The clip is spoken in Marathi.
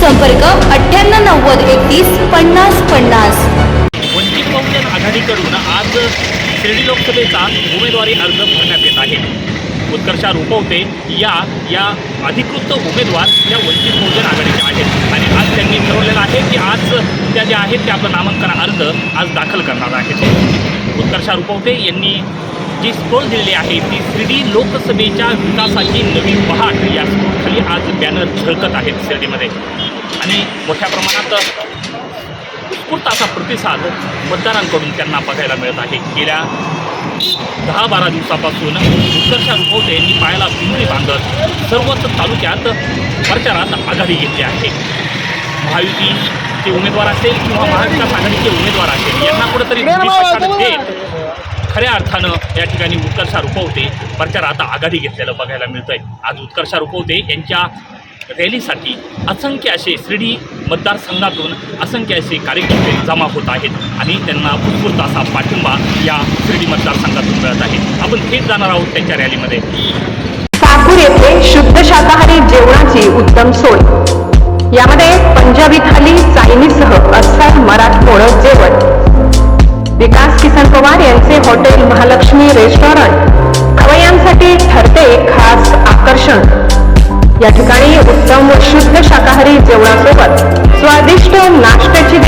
संपर्क अठ्ठ्याण्णव नव्वद एकतीस पन्नास पन्नास. वंचित बहुजन आघाडीकडून आज शिर्डी लोकसभेचा उमेदवारी अर्ज भरण्यात येत आहे. उत्कर्षा रुपवते या या अधिकृत उमेदवार या वंचित बहुजन आघाडीच्या आहेत. आणि आज त्यांनी ठरवलेलं आहे की आज त्या ज्या आहेत त्या आपलं नामांकन अर्ज आज दाखल करणार आहेत. उत्कर्षा रुपवते यांनी जी स्क्रोल दिलेली आहे ती शिर्डी लोकसभेच्या विकासाची नवी पहाट या खाली आज बॅनर झळकत आहेत शिर्डीमध्ये. आणि मोठ्या प्रमाणात उत्स्फूर्त असा प्रतिसाद मतदारांकडून त्यांना बघायला मिळत आहे. गेल्या दहा बारा दिवसापासून उत्कर्षा रुपवते यांनी पायाला पिंपरी बांधत सर्वच तालुक्यात प्रचारात आघाडी घेतली आहे. महायुतीचे उमेदवार असेल किंवा महाविकास आघाडीचे उमेदवार असेल यांना कुठेतरी देत खऱ्या अर्थानं या ठिकाणी उत्कर्षा रुपवते प्रचारात आघाडी घेतलेलं बघायला मिळतंय. आज उत्कर्षा रुपवते यांच्या रॅलीसाठी असंख्य असे श्रीडी मतदारसंघातून असंख्य असे कार्यकर्ते जमा होत आहेत आणि त्यांना उत्स्फूर्त असा पाठिंबा या श्रीडी मतदारसंघातून मिळत आहे. आपण थेट जाणार आहोत त्यांच्या रॅलीमध्ये. साकूर येथे शुद्ध शाकाहारी जेवणाची उत्तम सोय. यामध्ये पंजाबी थाली चायनीजसह अस्सल मराठमोळ जेवण. या ठिकाणी उत्तम व शुद्ध शाकाहारी जेवणासोबत स्वादिष्ट नाश्त्याची